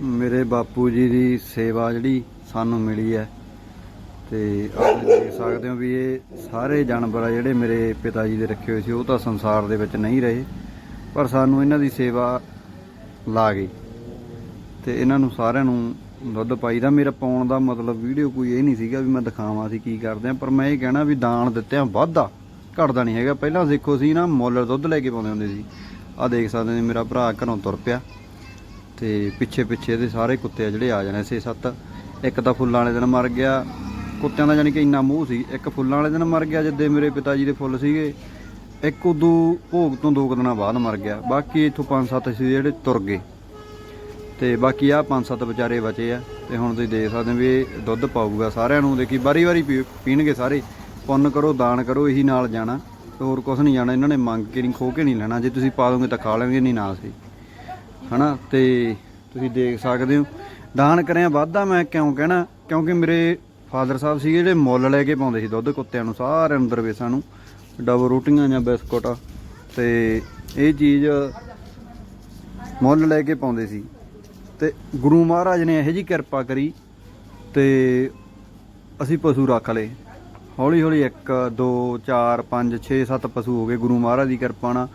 ਮੇਰੇ ਬਾਪੂ ਜੀ ਦੀ ਸੇਵਾ ਜਿਹੜੀ ਸਾਨੂੰ ਮਿਲੀ ਹੈ ਤੇ ਆਪ ਦੇਖ ਸਕਦੇ ਹੋ ਵੀ ਇਹ ਸਾਰੇ ਜਾਨਵਰ ਆ ਜਿਹੜੇ ਮੇਰੇ ਪਿਤਾ ਜੀ ਦੇ ਰੱਖੇ ਹੋਏ ਸੀ, ਉਹ ਤਾਂ ਸੰਸਾਰ ਦੇ ਵਿੱਚ ਨਹੀਂ ਰਹੇ, ਪਰ ਸਾਨੂੰ ਇਹਨਾਂ ਦੀ ਸੇਵਾ ਲਾ ਗਈ ਤੇ ਇਹਨਾਂ ਨੂੰ ਸਾਰਿਆਂ ਨੂੰ ਦੁੱਧ ਪਾਈਦਾ ਮੇਰਾ ਪਾਉਣ ਦਾ ਮਤਲਬ ਵੀਡੀਓ ਕੋਈ ਇਹ ਨਹੀਂ ਸੀਗਾ ਵੀ ਮੈਂ ਦਿਖਾਵਾਂ ਸੀ ਕੀ ਕਰਦੇ ਆ ਪਰ ਮੈਂ ਇਹ ਕਹਿਣਾ ਵੀ ਦਾਨ ਦਿੱਤਿਆਂ ਵਾਧਾ। ਘਟਦਾ ਨਹੀਂ ਹੈਗਾ। ਪਹਿਲਾਂ ਦੇਖੋ ਸੀ ਨਾ, ਮੁੱਲ ਦੁੱਧ ਲੈ ਕੇ ਪਾਉਂਦੇ ਹੁੰਦੇ ਸੀ। ਆ ਦੇਖ ਸਕਦੇ ਨੇ ਮੇਰਾ ਭਰਾ ਘਰੋਂ ਤੁਰ ਪਿਆ। ਤੇ ਪਿੱਛੇ ਪਿੱਛੇ ਇਹਦੇ ਸਾਰੇ ਕੁੱਤੇ ਆ ਜਿਹੜੇ ਆ ਜਾਣੇ ਛੇ ਸੱਤ। ਇੱਕ ਤਾਂ ਫੁੱਲਾਂ ਵਾਲੇ ਦਿਨ ਮਰ ਗਿਆ। ਕੁੱਤਿਆਂ ਦਾ ਜਾਨੀ ਕਿ ਇੰਨਾ ਮੂੰਹ ਸੀ, ਇੱਕ ਫੁੱਲਾਂ ਵਾਲੇ ਦਿਨ ਮਰ ਗਿਆ ਜਿੱਦੇ ਮੇਰੇ ਪਿਤਾ ਜੀ ਦੇ ਫੁੱਲ ਸੀਗੇ। ਇੱਕ ਉਦੋਂ ਭੋਗ ਤੋਂ ਦੋ ਕੁ ਦਿਨਾਂ ਬਾਅਦ ਮਰ ਗਿਆ। ਬਾਕੀ ਇੱਥੋਂ ਪੰਜ ਸੱਤ ਸੀ ਜਿਹੜੇ ਤੁਰ ਗਏ। ਤੇ ਬਾਕੀ ਆ ਪੰਜ ਸੱਤ ਵਿਚਾਰੇ ਬਚੇ ਆ। ਤੇ ਹੁਣ ਤੁਸੀਂ ਦੇਖ ਸਕਦੇ ਹੋ ਵੀ ਇਹ ਦੁੱਧ ਪਾਊਗਾ ਸਾਰਿਆਂ ਨੂੰ। ਦੇਖੀ ਵਾਰੀ ਵਾਰੀ ਪੀ- ਪੀਣਗੇ ਸਾਰੇ। ਪੁੰਨ ਕਰੋ, ਦਾਨ ਕਰੋ, ਇਹੀ ਨਾਲ ਜਾਣਾ। ਤੇ ਹੋਰ ਕੁਝ ਨਹੀਂ ਜਾਣਾ। ਇਹਨਾਂ ਨੇ ਮੰਗ ਕੇ ਨਹੀਂ, ਖੋ ਕੇ ਨਹੀਂ ਲੈਣਾ। ਜੇ ਤੁਸੀਂ ਪਾ ਦੋਗੇ ਤਾਂ ਖਾ ਲੈਣਗੇ, ਨਹੀਂ ਨਾ ਸੀ। ਹਨਾ? ਤੇ ਤੁਸੀਂ ਦੇਖ ਸਕਦੇ ਹੋ। ਦਾਨ ਕਰਿਆ ਵਾਧਾ, ਮੈਂ ਕਿਉਂ ਕਹਿਣਾ? ਕਿਉਂਕਿ ਮੇਰੇ ਫਾਦਰ ਸਾਹਿਬ ਸੀ ਜਿਹੜੇ ਮੁੱਲ ਲੈ ਕੇ ਪਾਉਂਦੇ ਸੀ ਦੁੱਧ ਕੁੱਤਿਆਂ ਨੂੰ ਸਾਰਿਆਂ ਨੂੰ ਦਰਵੇਸਾਂ ਨੂੰ, ਡਬਲ ਰੋਟੀਆਂ ਜਾਂ ਬਿਸਕੁਟ। ਤੇ ਇਹ ਚੀਜ਼ ਮੁੱਲ ਲੈ ਕੇ ਪਾਉਂਦੇ ਸੀ। ਤੇ ਗੁਰੂ ਮਹਾਰਾਜ ਨੇ ਇਹੋ ਜੀ ਕਿਰਪਾ ਕਰੀ, ਤੇ ਅਸੀਂ ਪਸ਼ੂ ਰੱਖ ਲਏ। ਹੌਲੀ ਹੌਲੀ 1 2 4 5 6 7 ਪਸ਼ੂ ਹੋ ਗਏ ਗੁਰੂ ਮਹਾਰਾਜ ਦੀ ਕਿਰਪਾ ਨਾਲ।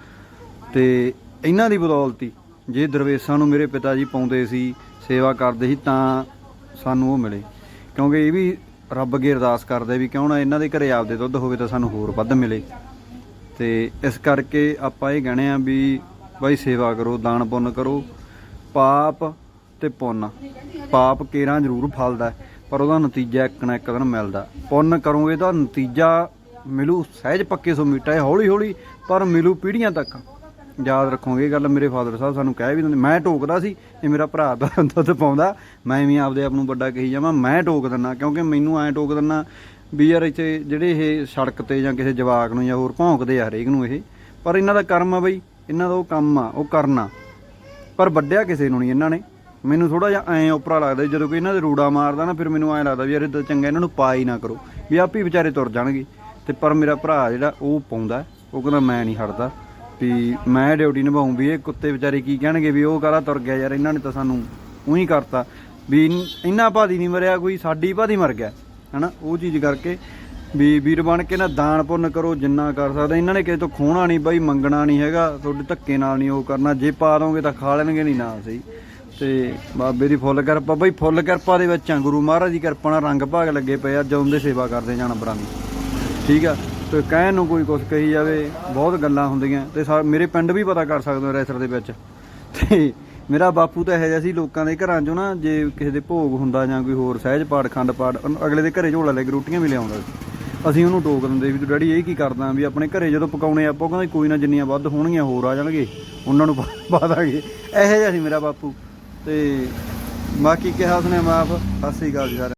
ਤੇ ਇਹਨਾਂ ਦੀ ਬਦੌਲਤੀ ਜੇ ਦਰਵੇਸਾਂ ਨੂੰ ਮੇਰੇ ਪਿਤਾ ਜੀ ਪਾਉਂਦੇ ਸੀ, ਸੇਵਾ ਕਰਦੇ ਸੀ, ਤਾਂ ਸਾਨੂੰ ਉਹ ਮਿਲੇ। ਕਿਉਂਕਿ ਇਹ ਵੀ ਰੱਬ ਅੱਗੇ ਅਰਦਾਸ ਕਰਦੇ ਵੀ ਕਿਉਂ ਨਾ ਇਹਨਾਂ ਦੇ ਘਰੇ ਆਪਦੇ ਦੁੱਧ ਹੋਵੇ ਤਾਂ ਸਾਨੂੰ ਹੋਰ ਵੱਧ ਮਿਲੇ। ਤੇ ਇਸ ਕਰਕੇ ਆਪਾਂ ਇਹ ਕਹਣੇ ਆ ਵੀ ਬਾਈ ਸੇਵਾ ਕਰੋ, ਦਾਨ ਪੁੰਨ ਕਰੋ। ਪਾਪ ਤੇ ਪੁੰਨ। ਪਾਪ ਕੇਰਾਂ ਜ਼ਰੂਰ ਫਲਦਾ, ਪਰ ਉਹਦਾ ਨਤੀਜਾ ਇੱਕ ਨਾ ਇੱਕ ਦਿਨ ਮਿਲਦਾ। ਪੁੰਨ ਕਰੋਗੇ ਤਾਂ ਨਤੀਜਾ ਮਿਲੂ, ਸਹਿਜ ਪੱਕੇ ਸੋ ਮੀਟਾ ਹੈ ਹੌਲੀ ਹੌਲੀ ਪਰ ਮਿਲੂ ਪੀੜ੍ਹੀਆਂ ਤੱਕ। ਯਾਦ ਰੱਖੋਗੇ ਇਹ ਗੱਲ, ਮੇਰੇ ਫਾਦਰ ਸਾਹਿਬ ਸਾਨੂੰ ਕਹਿ ਵੀ ਦਿੰਦੇ, ਮੈਂ ਟੋਕਦਾ ਸੀ, ਇਹ ਮੇਰਾ ਭਰਾ ਦਾ ਦੁੱਧ ਪਾਉਂਦਾ, ਮੈਂ ਵੀ ਆਪਦੇ ਆਪ ਨੂੰ ਵੱਡਾ ਕਹੀ ਜਾਵਾਂ, ਮੈਂ ਟੋਕ ਦਿੰਦਾ, ਕਿਉਂਕਿ ਮੈਨੂੰ ਐਂ ਟੋਕ ਦਿੰਦਾ ਵੀ ਯਾਰ ਇੱਥੇ ਜਿਹੜੇ ਇਹ ਸੜਕ ਤੇ ਜਾਂ ਕਿਸੇ ਜਵਾਕ ਨੂੰ ਜਾਂ ਹੋਰ ਭੌਂਕਦੇ ਆ ਹਰੇਕ ਨੂੰ ਇਹ, ਪਰ ਇਹਨਾਂ ਦਾ ਕਰਮ ਆ ਬਈ, ਇਹਨਾਂ ਦਾ ਉਹ ਕੰਮ ਆ, ਉਹ ਕਰਨਾ। ਪਰ ਵੱਡਿਆ ਕਿਸੇ ਨੂੰ ਨਹੀਂ ਇਹਨਾਂ ਨੇ। ਮੈਨੂੰ ਥੋੜਾ ਜਿਹਾ ਐਂ ਉਪਰਾ ਲੱਗਦਾ ਜਦੋਂ ਕੋਈ ਇਹਨਾਂ ਦੇ ਰੂੜਾ ਮਾਰਦਾ ਨਾ, ਫਿਰ ਮੈਨੂੰ ਐਂ ਲੱਗਦਾ ਵੀ ਯਾਰ ਇਹ ਤਾਂ ਚੰਗਾ ਇਹਨਾਂ ਨੂੰ ਪਾ ਹੀ ਨਾ ਕਰੋ, ਵੀ ਆਪ ਹੀ ਵਿਚਾਰੇ ਤੁਰ ਜਾਣਗੇ। ਤੇ ਪਰ ਮੇਰਾ ਭਰਾ ਜਿਹੜਾ ਉਹ ਪਾਉਂਦਾ, ਉਹ ਕਹਿੰਦਾ ਮੈਂ ਨਹੀਂ ਹਟਦਾ। ਵੀ ਮੈਂ ਡਿਊਟੀ ਨਿਭਾਉਂ ਵੀ ਇਹ ਕੁੱਤੇ ਵਿਚਾਰੇ ਕੀ ਕਹਿਣਗੇ ਵੀ ਉਹ ਕਾਹਦਾ ਤੁਰ ਗਿਆ ਯਾਰ, ਇਹਨਾਂ ਨੇ ਤਾਂ ਸਾਨੂੰ ਉਹੀ ਕਰਤਾ। ਵੀ ਇਨ- ਇੰਨਾ ਭਾਦੀ ਨਹੀਂ ਮਰਿਆ ਕੋਈ, ਸਾਡੀ ਭਾਦੀ ਮਰ ਗਿਆ, ਹਨਾ? ਉਹ ਚੀਜ਼ ਕਰਕੇ ਵੀ ਵੀਰ ਬਣ ਕੇ ਨਾ ਦਾਨ ਪੁੰਨ ਕਰੋ, ਜਿੰਨਾ ਕਰ ਸਕਦਾ। ਇਹਨਾਂ ਨੇ ਕਿਸੇ ਤੋਂ ਖੋਣਾ ਨਹੀਂ ਬਾਈ, ਮੰਗਣਾ ਨਹੀਂ ਹੈਗਾ, ਤੁਹਾਡੇ ਧੱਕੇ ਨਾਲ ਨਹੀਂ ਉਹ ਕਰਨਾ। ਜੇ ਪਾ ਦੋਗੇ ਤਾਂ ਖਾ ਲੈਣਗੇ ਨਹੀਂ ਨਾ ਸਹੀ। ਤੇ ਬਾਬੇ ਦੀ ਫੁੱਲ ਕਿਰਪਾ, ਬਾਈ ਫੁੱਲ ਕਿਰਪਾ ਦੇ ਵਿੱਚ ਆ, ਗੁਰੂ ਮਹਾਰਾਜ ਦੀ ਕਿਰਪਾ ਨਾਲ ਰੰਗ ਭਾਗ ਲੱਗੇ ਪਏ ਆ ਜਦੋਂ ਦੇ ਸੇਵਾ ਕਰਦੇ ਜਾਨਵਰਾਂ ਦੀ ਠੀਕ ਆ? ਤੇ ਕਹਿਣ ਨੂੰ ਕੋਈ ਕੁਝ ਕਹੀ ਜਾਵੇ, ਬਹੁਤ ਗੱਲਾਂ ਹੁੰਦੀਆਂ। ਤੇ ਸਾ- ਮੇਰੇ ਪਿੰਡ ਵੀ ਪਤਾ ਕਰ ਸਕਦੇ ਹੋ ਰੈਸਰ ਦੇ ਵਿੱਚ। ਤੇ ਮੇਰਾ ਬਾਪੂ ਤਾਂ ਇਹੋ ਜਿਹਾ ਸੀ, ਲੋਕਾਂ ਦੇ ਘਰਾਂ 'ਚੋਂ ਨਾ, ਜੇ ਕਿਸੇ ਦੇ ਭੋਗ ਹੁੰਦਾ ਜਾਂ ਕੋਈ ਹੋਰ ਸਹਿਜ ਪਾਠ, ਖੰਡ ਪਾਠ ਅਗਲੇ ਦੇ ਘਰੇ ਝੋਲਾ ਲੈ ਕੇ ਰੋਟੀਆਂ ਵੀ ਲਿਆਉਂਦਾ ਸੀ। ਅਸੀਂ ਉਹਨੂੰ ਟੋਕ ਦਿੰਦੇ ਵੀ ਤੂੰ ਡੈਡੀ ਇਹ ਕੀ ਕਰਦਾ ਵੀ ਆਪਣੇ ਘਰੇ ਜਦੋਂ ਪਕਾਉਣੇ ਆਪਾਂ ਉਹ ਕਹਿੰਦਾ ਕੋਈ ਨਾ ਜਿੰਨੀਆਂ ਵੱਧ ਹੋਣਗੀਆਂ ਹੋਰ ਆ ਜਾਣਗੇ, ਉਹਨਾਂ ਨੂੰ ਪਾ- ਪਾ ਦਾਂਗੇ। ਇਹੋ ਜਿਹਾ ਸੀ ਮੇਰਾ ਬਾਪੂ। ਤੇ ਬਾਕੀ ਕਿਹਾ ਉਸਨੇ ਮਾਫ, ਸਤਿ ਸ੍ਰੀ ਅਕਾਲ ਜੀ